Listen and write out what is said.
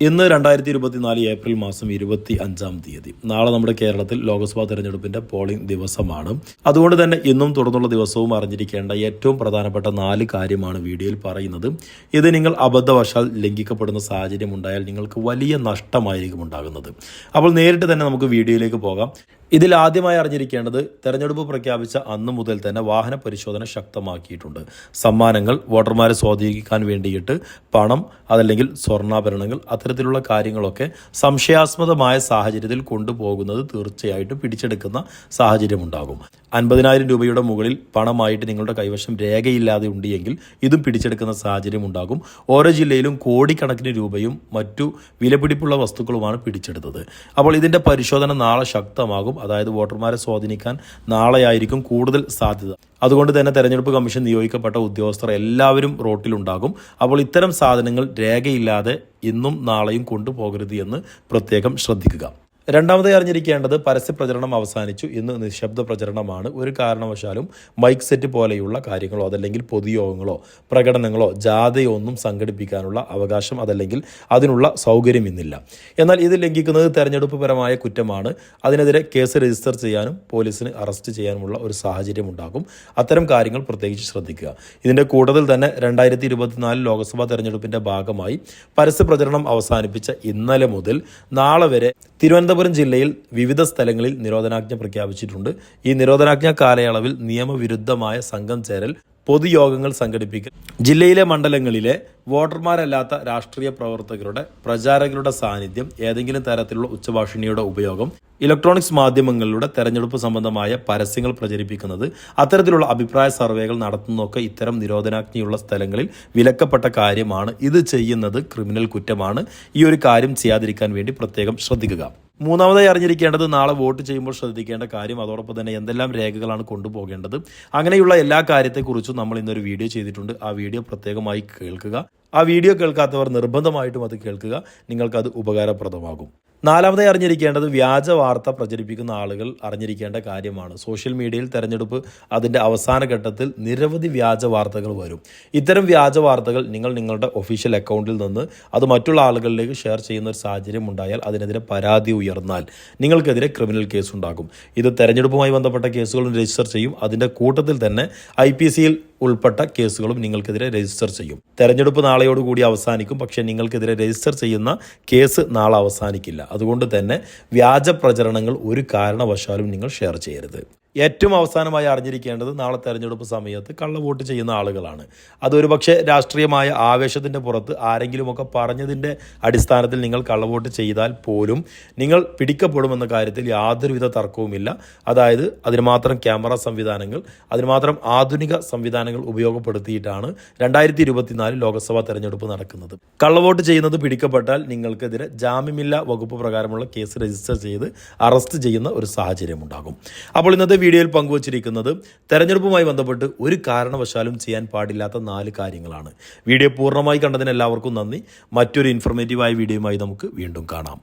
ഇന്ന് രണ്ടായിരത്തി ഇരുപത്തിനാല് ഏപ്രിൽ മാസം ഇരുപത്തി അഞ്ചാം തീയതി. നാളെ നമ്മുടെ കേരളത്തിൽ ലോക്സഭാ തെരഞ്ഞെടുപ്പിന്റെ പോളിംഗ് ദിവസമാണ്. അതുകൊണ്ട് തന്നെ ഇന്നും തുടർന്നുള്ള ദിവസവും അറിഞ്ഞിരിക്കേണ്ട ഏറ്റവും പ്രധാനപ്പെട്ട നാല് കാര്യമാണ് വീഡിയോയിൽ പറയുന്നത്. ഇത് നിങ്ങൾ അബദ്ധവശാൽ ലംഘിക്കപ്പെടുന്ന സാഹചര്യം ഉണ്ടായാൽ നിങ്ങൾക്ക് വലിയ നഷ്ടമായിരിക്കും ഉണ്ടാകുന്നത്. അപ്പോൾ നേരിട്ട് തന്നെ നമുക്ക് വീഡിയോയിലേക്ക് പോകാം. ഇതിൽ ആദ്യമായി അറിഞ്ഞിരിക്കേണ്ടത് തെരഞ്ഞെടുപ്പ് പ്രഖ്യാപിച്ച അന്ന് മുതൽ തന്നെ വാഹന പരിശോധന ശക്തമാക്കിയിട്ടുണ്ട്. സമ്മാനങ്ങൾ വോട്ടർമാരെ സ്വാധീനിക്കാൻ വേണ്ടിയിട്ട് പണം അതല്ലെങ്കിൽ സ്വർണാഭരണങ്ങൾ അത്തരത്തിലുള്ള കാര്യങ്ങളൊക്കെ സംശയാസ്പദമായ സാഹചര്യത്തിൽ കൊണ്ടുപോകുന്നത് തീർച്ചയായിട്ടും പിടിച്ചെടുക്കുന്ന സാഹചര്യമുണ്ടാകും. അൻപതിനായിരം രൂപയുടെ മുകളിൽ പണമായിട്ട് നിങ്ങളുടെ കൈവശം രേഖയില്ലാതെ ഉണ്ടെങ്കിൽ ഇതും പിടിച്ചെടുക്കുന്ന സാഹചര്യം ഉണ്ടാകും ഓരോ ജില്ലയിലും കോടിക്കണക്കിന് രൂപയും മറ്റു വിലപിടിപ്പുള്ള വസ്തുക്കളുമാണ് പിടിച്ചെടുത്തത്. അപ്പോൾ ഇതിന്റെ പരിശോധന നാളെ ശക്തമാകും. അതായത് വോട്ടർമാരെ സ്വാധീനിക്കാൻ നാളെയായിരിക്കും കൂടുതൽ സാധ്യത. അതുകൊണ്ട് തന്നെ തെരഞ്ഞെടുപ്പ് കമ്മീഷൻ നിയോഗിക്കപ്പെട്ട ഉദ്യോഗസ്ഥർ എല്ലാവരും റോട്ടിലുണ്ടാകും. അപ്പോൾ ഇത്തരം സാധനങ്ങൾ രേഖയില്ലാതെ ഇന്നും നാളെയും കൊണ്ടുപോകരുത് എന്ന് പ്രത്യേകം ശ്രദ്ധിക്കുക. രണ്ടാമതായി അറിഞ്ഞിരിക്കേണ്ടത് പരസ്യ പ്രചരണം അവസാനിച്ചു. ഇന്ന് നിശബ്ദ പ്രചരണമാണ്. ഒരു കാരണവശാലും മൈക്ക് സെറ്റ് പോലെയുള്ള കാര്യങ്ങളോ അതല്ലെങ്കിൽ പൊതുയോഗങ്ങളോ പ്രകടനങ്ങളോ ജാഥയോ ഒന്നും സംഘടിപ്പിക്കാനുള്ള അവകാശം അതല്ലെങ്കിൽ അതിനുള്ള സൗകര്യം ഇന്നില്ല. എന്നാൽ ഇത് ലംഘിക്കുന്നത് തെരഞ്ഞെടുപ്പ് പരമായ കുറ്റമാണ്. അതിനെതിരെ കേസ് രജിസ്റ്റർ ചെയ്യാനും പോലീസിന് അറസ്റ്റ് ചെയ്യാനുമുള്ള ഒരു സാഹചര്യം ഉണ്ടാകും അത്തരം കാര്യങ്ങൾ പ്രത്യേകിച്ച് ശ്രദ്ധിക്കുക. ഇതിന്റെ കൂടുതൽ തന്നെ രണ്ടായിരത്തി ഇരുപത്തിനാല് ലോക്സഭാ തെരഞ്ഞെടുപ്പിന്റെ ഭാഗമായി പരസ്യ പ്രചരണം അവസാനിപ്പിച്ച ഇന്നലെ മുതൽ നാളെ വരെ തിരുവനന്തപുരം ജില്ലയിൽ വിവിധ സ്ഥലങ്ങളിൽ നിരോധനാജ്ഞ പ്രഖ്യാപിച്ചിട്ടുണ്ട്. ഈ നിരോധനാജ്ഞ കാലയളവിൽ നിയമവിരുദ്ധമായ സംഘം ചേരൽ പൊതുയോഗങ്ങൾ സംഘടിപ്പിക്കൽ. ജില്ലയിലെ മണ്ഡലങ്ങളിലെ വോട്ടർമാരല്ലാത്ത രാഷ്ട്രീയ പ്രവർത്തകരുടെ പ്രചാരകരുടെ സാന്നിധ്യം ഏതെങ്കിലും തരത്തിലുള്ള ഉച്ചഭാഷിണിയുടെ ഉപയോഗം ഇലക്ട്രോണിക്സ് മാധ്യമങ്ങളിലൂടെ തെരഞ്ഞെടുപ്പ് സംബന്ധമായ പരസ്യങ്ങൾ പ്രചരിപ്പിക്കുന്നത് അത്തരത്തിലുള്ള അഭിപ്രായ സർവേകൾ നടത്തുന്നതൊക്കെ ഇത്തരം നിരോധനാജ്ഞയുള്ള സ്ഥലങ്ങളിൽ വിലക്കപ്പെട്ട കാര്യമാണ്. ഇത് ചെയ്യുന്നത് ക്രിമിനൽ കുറ്റമാണ്. ഈ ഒരു കാര്യം ചെയ്യാതിരിക്കാൻ വേണ്ടി പ്രത്യേകം ശ്രദ്ധിക്കുക. മൂന്നാമതായി അറിഞ്ഞിരിക്കേണ്ടത് നാളെ വോട്ട് ചെയ്യുമ്പോൾ ശ്രദ്ധിക്കേണ്ട കാര്യം അതോടൊപ്പം തന്നെ എന്തെല്ലാം രേഖകളാണ് കൊണ്ടുപോകേണ്ടത്. അങ്ങനെയുള്ള എല്ലാ കാര്യത്തെക്കുറിച്ചും നമ്മൾ ഇന്നൊരു വീഡിയോ ചെയ്തിട്ടുണ്ട്. ആ വീഡിയോ പ്രത്യേകമായി കേൾക്കുക. ആ വീഡിയോ കേൾക്കാത്തവർ നിർബന്ധമായിട്ടും അത് കേൾക്കുക. നിങ്ങൾക്കത് ഉപകാരപ്രദമാകും. നാലാമതായി അറിഞ്ഞിരിക്കേണ്ടത് വ്യാജ വാർത്ത പ്രചരിപ്പിക്കുന്ന ആളുകൾ അറിഞ്ഞിരിക്കേണ്ട കാര്യമാണ്. സോഷ്യൽ മീഡിയയിൽ തെരഞ്ഞെടുപ്പ് അതിന്റെ അവസാന ഘട്ടത്തിൽ നിരവധി വ്യാജ വാർത്തകൾ വരും. ഇത്തരം വ്യാജ വാർത്തകൾ നിങ്ങൾ നിങ്ങളുടെ ഒഫീഷ്യൽ അക്കൗണ്ടിൽ നിന്ന് അത് മറ്റുള്ള ആളുകളിലേക്ക് ഷെയർ ചെയ്യുന്ന ഒരു സാഹചര്യം ഉണ്ടായാൽ അതിനെതിരെ പരാതി ഉയർന്നാൽ നിങ്ങൾക്കെതിരെ ക്രിമിനൽ കേസ് ഉണ്ടാകും. ഇത് തെരഞ്ഞെടുപ്പുമായി ബന്ധപ്പെട്ട കേസുകളും രജിസ്റ്റർ ചെയ്യും. അതിന്റെ കൂട്ടത്തിൽ തന്നെ ഐ പി സിയിൽ ഉൾപ്പെട്ട കേസുകളും നിങ്ങൾക്കെതിരെ രജിസ്റ്റർ ചെയ്യും. തെരഞ്ഞെടുപ്പ് നാളെയോടുകൂടി അവസാനിക്കും. പക്ഷേ നിങ്ങൾക്കെതിരെ രജിസ്റ്റർ ചെയ്യുന്ന കേസ് നാളെ അവസാനിക്കില്ല. അതുകൊണ്ട് തന്നെ വ്യാജ പ്രചരണങ്ങൾ ഒരു കാരണവശാലും നിങ്ങൾ ഷെയർ ചെയ്യരുത്. ഏറ്റവും അവസാനമായി അറിഞ്ഞിരിക്കേണ്ടത് നാളെ തെരഞ്ഞെടുപ്പ് സമയത്ത് കള്ളവോട്ട് ചെയ്യുന്ന ആളുകളാണ്. അതൊരു പക്ഷേ രാഷ്ട്രീയമായ ആവേശത്തിന്റെ പുറത്ത് ആരെങ്കിലുമൊക്കെ പറഞ്ഞതിന്റെ അടിസ്ഥാനത്തിൽ നിങ്ങൾ കള്ളവോട്ട് ചെയ്താൽ പോലും നിങ്ങൾ പിടിക്കപ്പെടുമെന്ന കാര്യത്തിൽ യാതൊരുവിധ തർക്കവുമില്ല. അതായത് അതിന് മാത്രം ക്യാമറ സംവിധാനങ്ങൾ അതിന് മാത്രം ആധുനിക സംവിധാനങ്ങൾ ഉപയോഗപ്പെടുത്തിയിട്ടാണ് രണ്ടായിരത്തി ഇരുപത്തിനാല് ലോക്സഭാ തെരഞ്ഞെടുപ്പ് നടക്കുന്നത്. കള്ളവോട്ട് ചെയ്യുന്നത് പിടിക്കപ്പെട്ടാൽ നിങ്ങൾക്കെതിരെ ജാമ്യമില്ല വകുപ്പ് പ്രകാരമുള്ള കേസ് രജിസ്റ്റർ ചെയ്ത് അറസ്റ്റ് ചെയ്യുന്ന ഒരു സാഹചര്യം ഉണ്ടാകും അപ്പോൾ ഇന്നത്തെ വീഡിയോയിൽ പങ്കുവച്ചിരിക്കുന്നത് തെരഞ്ഞെടുപ്പുമായി ബന്ധപ്പെട്ട് ഒരു കാരണവശാലും ചെയ്യാൻ പാടില്ലാത്ത നാല് കാര്യങ്ങളാണ്. വീഡിയോ പൂർണമായി കണ്ടതിന് എല്ലാവർക്കും നന്ദി. മറ്റൊരു ഇൻഫർമേറ്റീവായ വീഡിയോയുമായി നമുക്ക് വീണ്ടും കാണാം.